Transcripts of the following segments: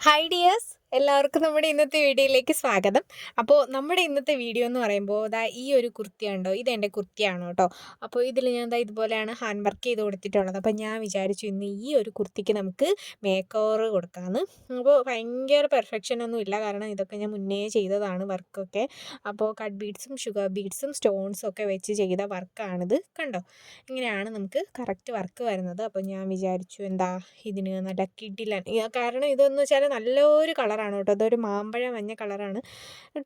Hi dears എല്ലാവർക്കും നമ്മുടെ ഇന്നത്തെ വീഡിയോയിലേക്ക് സ്വാഗതം. അപ്പോൾ നമ്മുടെ ഇന്നത്തെ വീഡിയോ എന്ന് പറയുമ്പോൾ ദാ ഈ ഒരു കുർത്തിയുണ്ടോ ഇത് എന്റെ കുർത്തിയാണ് കേട്ടോ. അപ്പോൾ ഇതിൽ ഞാൻ ദാ ഇതുപോലെയാണ് ഹാൻഡ് വർക്ക് ചെയ്ത് കൊടുത്തിട്ടുള്ളത്. അപ്പോൾ ഞാൻ വിചാരിച്ചു ഇന്ന് ഈ ഒരു കുർത്തിക്ക് നമുക്ക് മേക്ക് ഓവർ കൊടുക്കാമെന്ന് അപ്പോൾ ഭയങ്കര പെർഫെക്ഷൻ ഒന്നും ഇല്ല. കാരണം ഇതൊക്കെ ഞാൻ മുന്നേ ചെയ്തതാണ് വർക്കൊക്കെ അപ്പോൾ കട്ട് ബീഡ്സും ഷുഗർ ബീഡ്സും സ്റ്റോൺസും ഒക്കെ വെച്ച് ചെയ്ത വർക്കാണിത് കണ്ടോ? ഇങ്ങനെയാണ് നമുക്ക് കറക്റ്റ് വർക്ക് വരുന്നത്. അപ്പോൾ ഞാൻ വിചാരിച്ചു എന്താ ഇതിന് നല്ല കിഡിലാണ് കാരണം ഇതെന്ന് വെച്ചാൽ നല്ലൊരു കളറാണ് കേട്ടോ. അതൊരു മാമ്പഴ മഞ്ഞ കളറാണ്.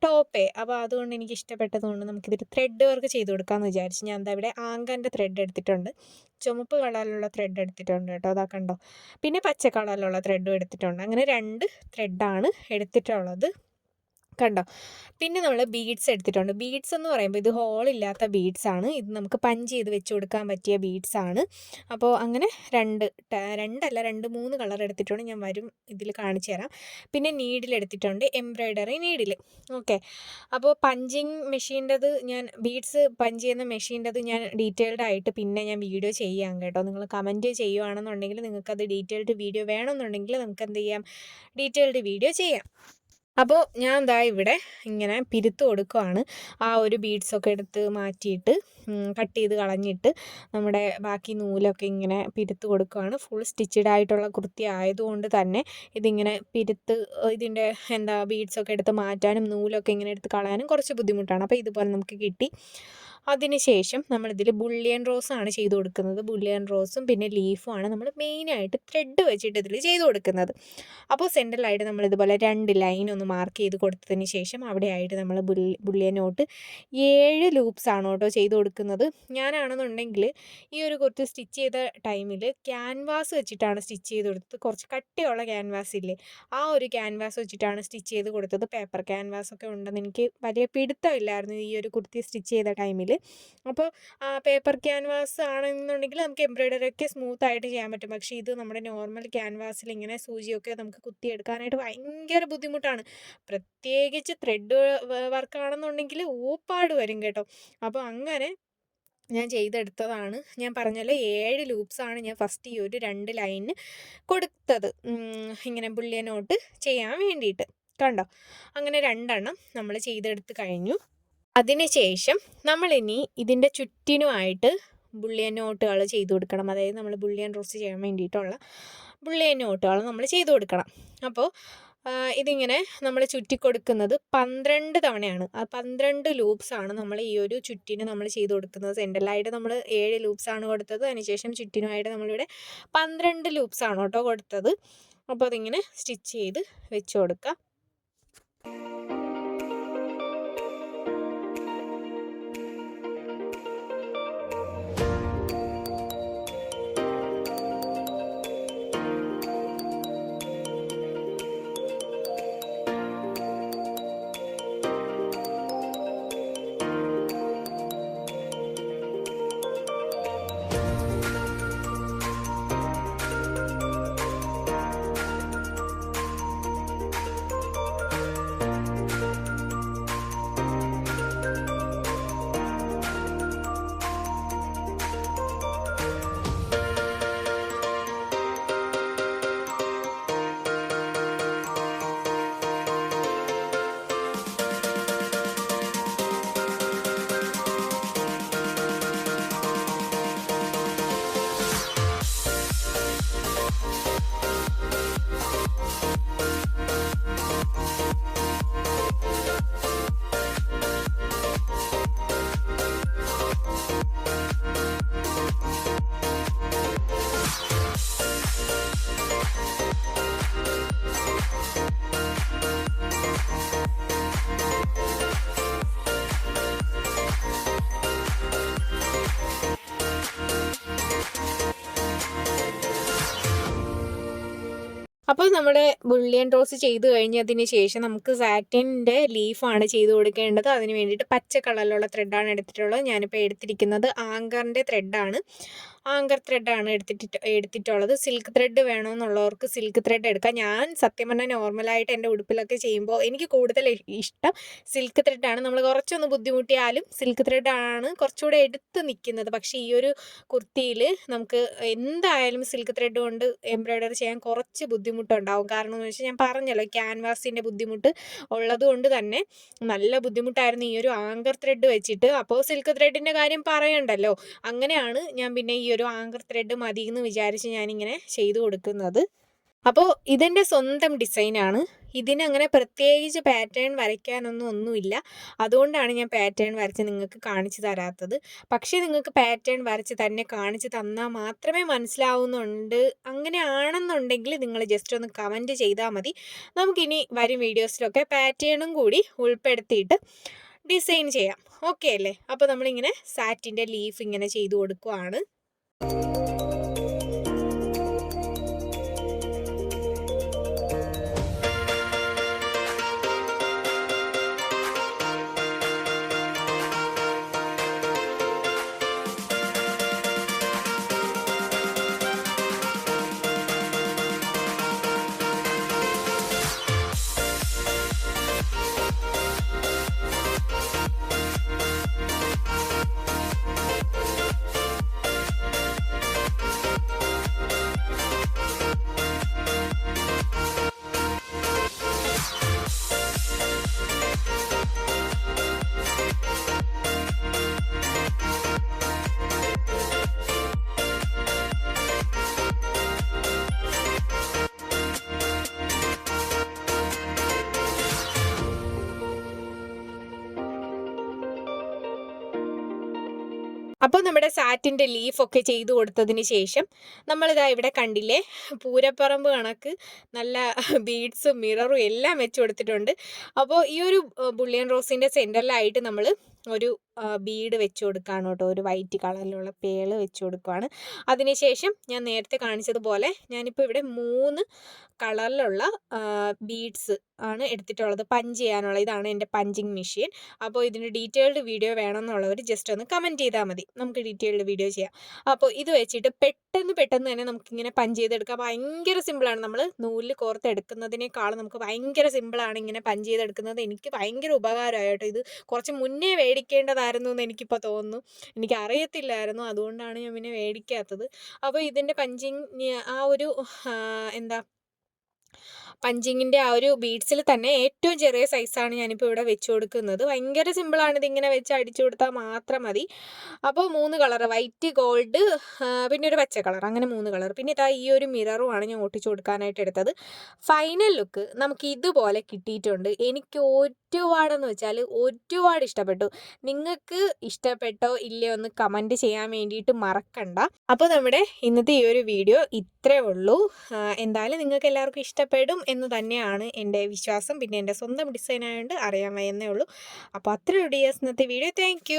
ടോപ്പേ. അപ്പോൾ അതുകൊണ്ട് എനിക്ക് ഇഷ്ടപ്പെട്ടതുകൊണ്ട് നമുക്കിതിൽ ത്രെഡ് വർക്ക് ചെയ്ത് കൊടുക്കാമെന്ന് വിചാരിച്ചു ഞാൻ എന്താ ഇവിടെ ആങ്കന്റെ ത്രെഡ് എടുത്തിട്ടുണ്ട്. ചുമപ്പ് കളറിലുള്ള ത്രെഡ് എടുത്തിട്ടുണ്ട് കേട്ടോ. അതാ കണ്ടോ? പിന്നെ പച്ച കളറിലുള്ള ത്രെഡും എടുത്തിട്ടുണ്ട്. അങ്ങനെ രണ്ട് ത്രെഡാണ് എടുത്തിട്ടുള്ളത്. കണ്ടോ? പിന്നെ നമ്മൾ ബീഡ്സ് എടുത്തിട്ടുണ്ട്. ബീഡ്സ് എന്ന് പറയുമ്പോൾ ഇത് ഹോളില്ലാത്ത ബീഡ്സ് ആണ്. ഇത് നമുക്ക് പഞ്ച് ചെയ്ത് വെച്ച് കൊടുക്കാൻ പറ്റിയ ബീഡ്സ് ആണ്. അപ്പോൾ അങ്ങനെ രണ്ട് രണ്ടല്ല രണ്ട് മൂന്ന് കളർ എടുത്തിട്ടുണ്ട്. ഞാൻ വരും ഇതിൽ കാണിച്ചു തരാം. പിന്നെ നീഡിൽ എടുത്തിട്ടുണ്ട് എംബ്രോയ്ഡറി നീഡിൽ ഓക്കെ അപ്പോൾ പഞ്ചിങ് മെഷീന്റെത് ഞാൻ ബീഡ്സ് പഞ്ച് ചെയ്യുന്ന മെഷീന്റെത് ഞാൻ ഡീറ്റെയിൽഡ് ആയിട്ട് പിന്നെ ഞാൻ വീഡിയോ ചെയ്യാം കേട്ടോ. നിങ്ങൾ കമന്റ് ചെയ്യുവാണെന്നുണ്ടെങ്കിൽ നിങ്ങൾക്കത് ഡീറ്റെയിൽഡ് വീഡിയോ വേണമെന്നുണ്ടെങ്കിൽ നമുക്ക് എന്ത് ചെയ്യാം? ഡീറ്റെയിൽഡ് വീഡിയോ ചെയ്യാം. അപ്പോൾ ഞാൻ ദാ ഇവിടെ ഇങ്ങനെ പിരുത്ത് കൊടുക്കുവാണ്. ആ ഒരു ബീഡ്സൊക്കെ എടുത്ത് മാറ്റിയിട്ട് കട്ട് ചെയ്ത് കളഞ്ഞിട്ട് നമ്മുടെ ബാക്കി നൂലൊക്കെ ഇങ്ങനെ പിരുത്ത് കൊടുക്കുവാണ്. ഫുൾ സ്റ്റിച്ചഡ് ആയിട്ടുള്ള കുർത്തി ആയതുകൊണ്ട് തന്നെ ഇതിങ്ങനെ പിരുത്ത് ഇതിന്റെ എന്താ ബീഡ്സൊക്കെ എടുത്ത് മാറ്റാനും നൂലൊക്കെ ഇങ്ങനെ എടുത്ത് കളയാനും കുറച്ച് ബുദ്ധിമുട്ടാണ്. അപ്പോൾ ഇതുപോലെ നമുക്ക് കിട്ടി. അതിനുശേഷം നമ്മളിതിൽ ബുള്ളിയൻ റോസാണ് ചെയ്ത് കൊടുക്കുന്നത്. ബുള്ളിയൻ റോസും പിന്നെ ലീഫും ആണ് നമ്മൾ മെയിനായിട്ട് ത്രെഡ് വെച്ചിട്ട് ഇതിൽ ചെയ്ത് കൊടുക്കുന്നത്. അപ്പോൾ സെന്ററിലായിട്ട് നമ്മൾ ഇതുപോലെ രണ്ട് ലൈൻ ഒന്ന് മാർക്ക് ചെയ്ത് കൊടുത്തതിന് ശേഷം അവിടെയായിട്ട് നമ്മൾ ബുള്ളി ബുള്ളിയൻ നോട്ട് ഏഴ് ലൂപ്സ് ആണ് കേട്ടോ ചെയ്ത് കൊടുക്കുന്നത്. ഞാനാണെന്നുണ്ടെങ്കിൽ ഈ ഒരു കുറച്ച് സ്റ്റിച്ച് ചെയ്ത ടൈമിൽ ക്യാൻവാസ് വെച്ചിട്ടാണ് സ്റ്റിച്ച് ചെയ്ത് കൊടുത്തത്. കുറച്ച് കട്ടിയുള്ള ക്യാൻവാസ് ഇല്ലേ ആ ഒരു ക്യാൻവാസ് വെച്ചിട്ടാണ് സ്റ്റിച്ച് ചെയ്ത് കൊടുത്തത്. പേപ്പർ ക്യാൻവാസ് ഒക്കെ ഉണ്ടെന്ന് എനിക്ക് വലിയ പിടുത്തമില്ലായിരുന്നു ഈ ഒരു കുർത്തി സ്റ്റിച്ച് ചെയ്ത ടൈമിൽ അപ്പോൾ പേപ്പർ ക്യാൻവാസ് ആണെന്നുണ്ടെങ്കിൽ നമുക്ക് എംബ്രോയ്ഡറി ഒക്കെ സ്മൂത്ത് ആയിട്ട് ചെയ്യാൻ പറ്റും. പക്ഷേ ഇത് നമ്മുടെ നോർമൽ ക്യാൻവാസിൽ ഇങ്ങനെ സൂചിയൊക്കെ നമുക്ക് കുത്തിയെടുക്കാനായിട്ട് ഭയങ്കര ബുദ്ധിമുട്ടാണ്. പ്രത്യേകിച്ച് ത്രെഡ് വർക്കാണെന്നുണ്ടെങ്കിൽ ഊപ്പാട് വരും കേട്ടോ. അപ്പോൾ അങ്ങനെ ഞാൻ ചെയ്തെടുത്തതാണ്. ഞാൻ പറഞ്ഞല്ലോ ഏഴ് ലൂപ്സാണ് ഞാൻ ഫസ്റ്റ് ഈ ഒരു രണ്ട് ലൈനിന് കൊടുത്തത്. ഇങ്ങനെ ബുള്ളിയനോട്ട് ചെയ്യാൻ വേണ്ടിയിട്ട്. കണ്ടോ? അങ്ങനെ രണ്ടെണ്ണം നമ്മൾ ചെയ്തെടുത്ത് കഴിഞ്ഞു. അതിനുശേഷം നമ്മൾ നമ്മളിനി ഇതിന്റെ ചുറ്റിനുമായിട്ട് ബുള്ളിയൻ നോട്ടുകൾ ചെയ്തു കൊടുക്കണം. അതായത് നമ്മൾ ബുള്ളിയൻ റോസ്റ്റ് ചെയ്യാൻ വേണ്ടിയിട്ടുള്ള ബുള്ളിയൻ നോട്ടുകൾ നമ്മൾ ചെയ്തു കൊടുക്കണം. അപ്പോൾ ഇതിങ്ങനെ നമ്മൾ ചുറ്റി കൊടുക്കുന്നത് പന്ത്രണ്ട് തവണയാണ്. ആ പന്ത്രണ്ട് ലൂപ്സാണ് നമ്മൾ ഈ ഒരു ചുറ്റിന് നമ്മൾ ചെയ്ത് കൊടുക്കുന്നത്. സെൻട്രലായിട്ട് നമ്മൾ ഏഴ് ലൂപ്സാണ് കൊടുത്തത്. അതിനുശേഷം ചുറ്റിനുമായിട്ട് നമ്മളിവിടെ പന്ത്രണ്ട് ലൂപ്സാണ് കേട്ടോ കൊടുത്തത്. അപ്പോൾ അതിങ്ങനെ സ്റ്റിച്ച് ചെയ്ത് വെച്ച് കൊടുക്കുക അപ്പോൾ നമ്മുടെ ബുള്ളിയൻ ടോസ് ചെയ്ത് കഴിഞ്ഞതിന് ശേഷം നമുക്ക് സാറ്റിന്റെ ലീഫാണ് ചെയ്ത് കൊടുക്കേണ്ടത്. അതിന് വേണ്ടിയിട്ട് പച്ച കളറിലുള്ള ത്രെഡാണ് എടുത്തിട്ടുള്ളത്. ഞാനിപ്പോൾ എടുത്തിരിക്കുന്നത് ആങ്കറിന്റെ ത്രെഡാണ് ആങ്കർ ത്രെഡാണ് എടുത്തിട്ട് എടുത്തിട്ടുള്ളത്. സിൽക്ക് ത്രെഡ് വേണമെന്നുള്ളവർക്ക് സിൽക്ക് ത്രെഡ് എടുക്കാം. ഞാൻ സത്യം പറഞ്ഞാൽ നോർമലായിട്ട് എന്റെ ഉടുപ്പിലൊക്കെ ചെയ്യുമ്പോൾ എനിക്ക് കൂടുതൽ ഇഷ്ടം സിൽക്ക് ത്രെഡാണ് നമ്മൾ കുറച്ചൊന്ന് ബുദ്ധിമുട്ടിയാലും സിൽക്ക് ത്രെഡാണ് കുറച്ചുകൂടെ എടുത്ത് നിൽക്കുന്നത്. പക്ഷേ ഈ ഒരു കുർത്തിയിൽ നമുക്ക് എന്തായാലും സിൽക്ക് ത്രെഡ് കൊണ്ട് എംബ്രോയ്ഡറി ചെയ്യാൻ കുറച്ച് ബുദ്ധിമുട്ടുണ്ടാവും. കാരണം എന്ന് വെച്ചാൽ ഞാൻ പറഞ്ഞല്ലോ ക്യാൻവാസിന്റെ ബുദ്ധിമുട്ട് ഉള്ളതുകൊണ്ട് തന്നെ നല്ല ബുദ്ധിമുട്ടായിരുന്നു ഈ ഒരു ആങ്കർ ത്രെഡ് വെച്ചിട്ട്. അപ്പോൾ സിൽക്ക് ത്രെഡിന്റെ കാര്യം പറയണ്ടല്ലോ. അങ്ങനെയാണ് ഞാൻ പിന്നെ ഈ ഒരു ആങ്കർ ത്രെഡ് മതി എന്ന് വിചാരിച്ച് ഞാനിങ്ങനെ ചെയ്തു കൊടുക്കുന്നത്. അപ്പോൾ ഇതെന്റെ സ്വന്തം ഡിസൈനാണ് ഇതിനങ്ങനെ പ്രത്യേകിച്ച് പാറ്റേൺ വരയ്ക്കാനൊന്നും ഒന്നുമില്ല. അതുകൊണ്ടാണ് ഞാൻ പാറ്റേൺ വരച്ച് നിങ്ങൾക്ക് കാണിച്ചു തരാത്തത്. പക്ഷേ നിങ്ങൾക്ക് പാറ്റേൺ വരച്ച് തന്നെ കാണിച്ച് തന്നാൽ മാത്രമേ മനസ്സിലാവുന്നുണ്ട്. അങ്ങനെയാണെന്നുണ്ടെങ്കിൽ നിങ്ങൾ ജസ്റ്റ് ഒന്ന് കമന്റ് ചെയ്താൽ മതി. നമുക്കിനി വരും വീഡിയോസിലൊക്കെ പാറ്റേണും കൂടി ഉൾപ്പെടുത്തിയിട്ട് ഡിസൈൻ ചെയ്യാം. ഓക്കെ അല്ലേ? അപ്പോൾ നമ്മളിങ്ങനെ സാറ്റിന്റെ ലീഫ് ഇങ്ങനെ ചെയ്തു കൊടുക്കുവാണ്. Thank you അപ്പോൾ നമ്മുടെ സാറ്റിന്റെ ലീഫൊക്കെ ചെയ്തു കൊടുത്തതിന് ശേഷം നമ്മളിതാ ഇവിടെ കണ്ടില്ലേ? പൂരപ്പറമ്പ് കണക്ക് നല്ല ബീഡ്സും മിററും എല്ലാം വെച്ച് കൊടുത്തിട്ടുണ്ട്. അപ്പോൾ ഈ ഒരു ബുള്ളിയൻ റോസിന്റെ സെന്ററിലായിട്ട് നമ്മൾ ഒരു ബീഡ് വെച്ച് കൊടുക്കുകയാണ് കേട്ടോ. ഒരു വൈറ്റ് കളറിലുള്ള പേൾ വെച്ച് കൊടുക്കുകയാണ് അതിനുശേഷം ഞാൻ നേരത്തെ കാണിച്ചതുപോലെ ഞാനിപ്പോൾ ഇവിടെ മൂന്ന് കളറിലുള്ള ബീഡ്സ് ആണ് എടുത്തിട്ടുള്ളത് പഞ്ച് ചെയ്യാനുള്ള. ഇതാണ് എന്റെ പഞ്ചിങ് മെഷീൻ. അപ്പോൾ ഇതിന് ഡീറ്റെയിൽഡ് വീഡിയോ വേണമെന്നുള്ളവർ ജസ്റ്റ് ഒന്ന് കമന്റ് ചെയ്താൽ മതി. നമുക്ക് ഡീറ്റെയിൽഡ് വീഡിയോ ചെയ്യാം. അപ്പോൾ ഇത് വെച്ചിട്ട് പെട്ടെന്ന് പെട്ടെന്ന് തന്നെ നമുക്കിങ്ങനെ പഞ്ച് ചെയ്തെടുക്കാം. ഭയങ്കര സിമ്പിളാണ്. നമ്മൾ നൂലിൽ കോർത്തെടുക്കുന്നതിനേക്കാളും നമുക്ക് ഭയങ്കര സിമ്പിളാണ് ഇങ്ങനെ പഞ്ച് ചെയ്തെടുക്കുന്നത്. എനിക്ക് ഭയങ്കര ഉപകാരമായിട്ടോ ഇത് കുറച്ച് മുന്നേ മേടിക്കേണ്ടതായിരുന്നു എന്ന് എനിക്കിപ്പോൾ തോന്നുന്നു. എനിക്ക് അറിയത്തില്ലായിരുന്നു അതുകൊണ്ടാണ് ഞാൻ പിന്നെ മേടിക്കാത്തത്. അപ്പോൾ ഇതിന്റെ പഞ്ചിങ് ആ ഒരു എന്താ പഞ്ചിങ്ങിന്റെ ആ ഒരു ബീഡ്സിൽ തന്നെ ഏറ്റവും ചെറിയ സൈസാണ് ഞാനിപ്പോൾ ഇവിടെ വെച്ച് കൊടുക്കുന്നത്. ഭയങ്കര സിമ്പിളാണ് ഇതിങ്ങനെ വെച്ച് അടിച്ചു കൊടുത്താൽ മാത്രം മതി. അപ്പോൾ മൂന്ന് കളർ വൈറ്റ് ഗോൾഡ് പിന്നെ ഒരു പച്ച കളർ അങ്ങനെ മൂന്ന് കളർ. പിന്നെ ഇതാ ഈ ഒരു മിററുമാണ് ഞാൻ ഒട്ടിച്ചു കൊടുക്കാനായിട്ട് എടുത്തത്. ഫൈനൽ ലുക്ക് നമുക്ക് ഇതുപോലെ കിട്ടിയിട്ടുണ്ട്. എനിക്ക് ഒരുപാടെന്ന് വെച്ചാൽ ഒരുപാട് ഇഷ്ടപ്പെട്ടു. നിങ്ങൾക്ക് ഇഷ്ടപ്പെട്ടോ ഇല്ലയോ എന്ന് കമന്റ് ചെയ്യാൻ വേണ്ടിയിട്ട് മറക്കണ്ട. അപ്പോൾ നമ്മുടെ ഇന്നത്തെ ഈ ഒരു വീഡിയോ ഇത്രേ ഉള്ളൂ. എന്തായാലും നിങ്ങൾക്ക് എല്ലാവർക്കും ഇഷ്ടപ്പെടും എന്ന് തന്നെയാണ് എന്റെ വിശ്വാസം. പിന്നെ എന്റെ സ്വന്തം ഡിസൈൻ ആയതുകൊണ്ട് അറിയാൻ വയ്യുന്നേ ഉള്ളൂ. അപ്പോൾ അത്രയും ഡിയേഴ്സ് ഇന്നത്തെ വീഡിയോ താങ്ക്